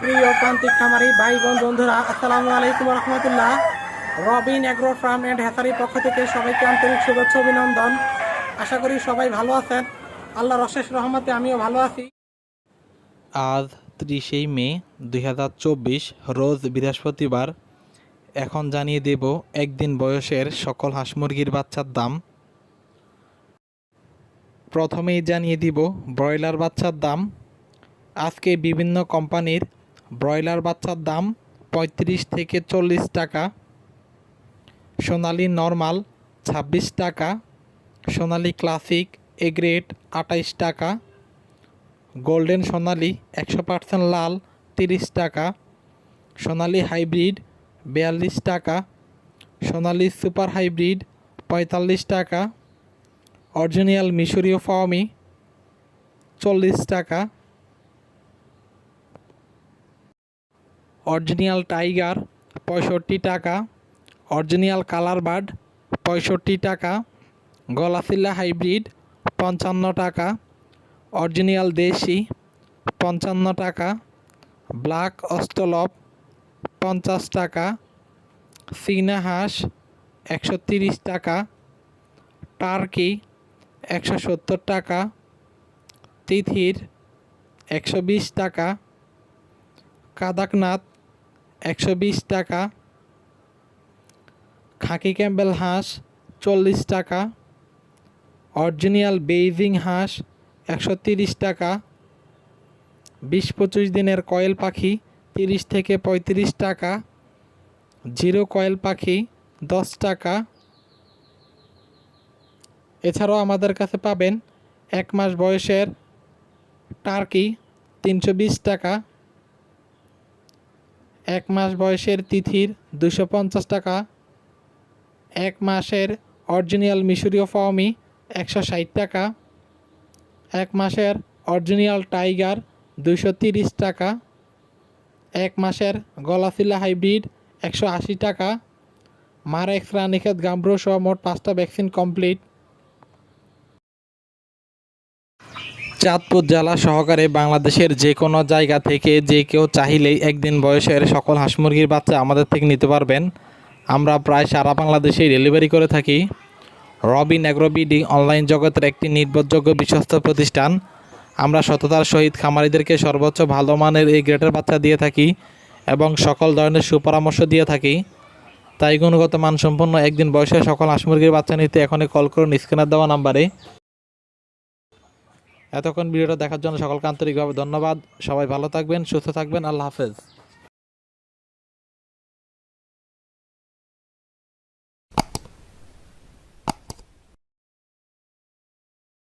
প্রিয় প্রান্তিক খামারি ভাই বোন বন্ধুরা, আসসালামু আলাইকুম রহমতুল্লাহ। রবিন অ্যাগ্রো ফার্ম অ্যান্ড হ্যাসারির পক্ষ থেকে সবাইকে আন্তরিক শুভেচ্ছা অভিনন্দন। আশা করি সবাই ভালো আছেন। আল্লাহর অশেষ রহমতে আমিও ভালো আছি। আজ ত্রিশেই মে দুই হাজার চব্বিশ, রোজ বৃহস্পতিবার। এখন জানিয়ে দেব একদিন বয়সের সকল হাঁস মুরগির বাচ্চার দাম। প্রথমেই জানিয়ে দিব ব্রয়লার বাচ্চার দাম। আজকে বিভিন্ন কোম্পানির ব্রয়লার বাচ্চার দাম পঁয়ত্রিশ থেকে চল্লিশ টাকা, সোনালি নর্মাল ছাব্বিশ টাকা, সোনালি ক্লাসিক এ গ্রেড আটাইশ টাকা, গোল্ডেন সোনালি একশো পার্সেন্ট লাল তিরিশ টাকা, সোনালি হাইব্রিড বিয়াল্লিশ টাকা, সোনালি সুপার হাইব্রিড পঁয়তাল্লিশ টাকা, অরিজিনাল মিশরীয় ফাওমি চল্লিশ টাকা অরিজিনাল টাইগার, পঁয়ষট্টি টাকা। অরিজিনাল কালার বার্ড, পঁয়ষট্টি টাকা। গলাসিল্লা হাইব্রিড, পঞ্চান্ন টাকা। অরিজিনাল দেশি, পঞ্চান্ন টাকা। ব্ল্যাক অস্টলপ পঞ্চাশ টাকা। চীনা হাঁস, একশো তিরিশ টাকা। টার্কি, একশো সত্তর টাকা। তিথির, একশো বিশ টাকা। কাদাকনাথ একশো বিশ টাকা। খাকি ক্যাম্বেল হাঁস চল্লিশ টাকা। অরিজিনাল বেইজিং হাঁস একশো টাকা। বিশ পঁচিশ দিনের কয়েল পাখি তিরিশ থেকে পঁয়ত্রিশ টাকা। জিরো কয়েল পাখি দশ টাকা। এছাড়াও আমাদের কাছে পাবেন এক মাস বয়সের টার্কি তিনশো বিশ টাকা। এক মাস বয়সের তিথির দুশো পঞ্চাশ টাকা, এক মাসের অরিজিনাল মিশরীয় ফাওমি একশো ষাট টাকা, এক মাসের অরিজিনাল টাইগার দুইশো তিরিশ টাকা, এক মাসের গলাফিলা হাইব্রিড একশো আশি টাকা মারেক্স রানিক্ষেত গাম্ব্রো সহ মোট পাঁচটা ভ্যাকসিন কমপ্লিট। চাঁদপুর জেলা সহকারে বাংলাদেশের যে কোনো জায়গা থেকে যে কেউ চাহিলেই একদিন বয়সের সকল হাঁস মুরগির বাচ্চা আমাদের থেকে নিতে পারবেন। আমরা প্রায় সারা বাংলাদেশে ডেলিভারি করে থাকি। রবিন অ্যাগ্রোবিডি অনলাইন জগতের একটি নির্ভরযোগ্য বিশ্বস্ত প্রতিষ্ঠান। আমরা সততার সহিত খামারিদেরকে সর্বোচ্চ ভালো মানের এই গ্রেটের বাচ্চা দিয়ে থাকি এবং সকল ধরনের সুপরামর্শ দিয়ে থাকি। তাই গুণগত মানসম্পন্ন একদিন বয়সের সকল হাঁস মুরগির বাচ্চা নিতে এখনই কল করুন স্ক্যানার দেওয়া নাম্বারে। এতক্ষণ ভিডিওটা দেখার জন্য সকলকে আন্তরিকভাবে ধন্যবাদ। সবাই ভালো থাকবেন সুস্থ থাকবেন। আল্লাহ হাফেজ।